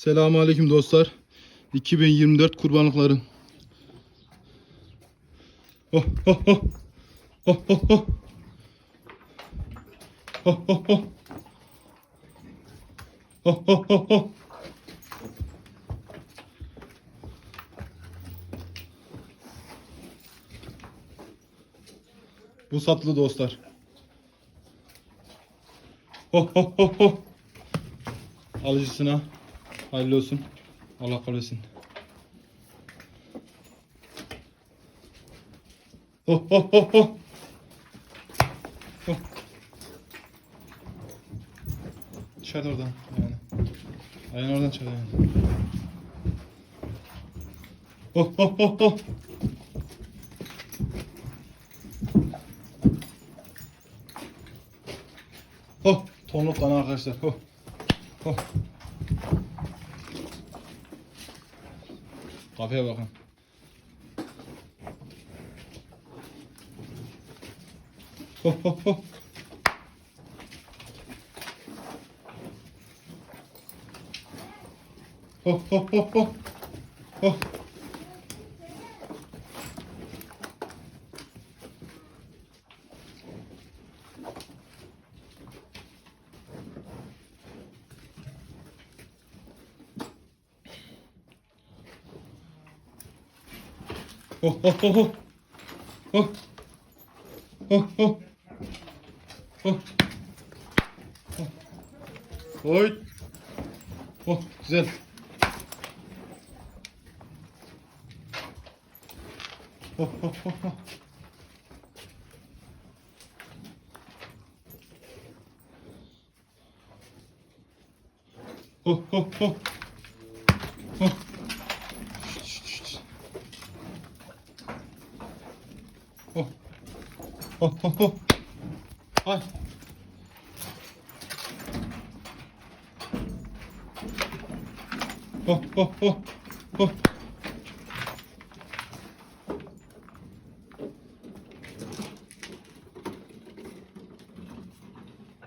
Selamun Aleyküm dostlar. 2024 kurbanlıkları. Oh oh oh. Oh oh oh. Oh oh oh. Oh oh oh oh. Bu satlı dostlar. Ho ho ho ho. Alıcısına hayırlı olsun. Allah. Ho ho ho ho. Ho. Çıkart oradan ayağını. Ayağını oradan çıkart ayağını. Ho ho ho ho. Ho. Tonluk tane arkadaşlar. Ho. Ho. Kafaya bakın. Ho ho ho. Ho ho ho ho. Ho. Ho ho ho ho. Ho. Ho ho. Ho. Ho. Oy. Oh güzel. Ho ho ho ho. Ho ho ho. おおおおはいおおおお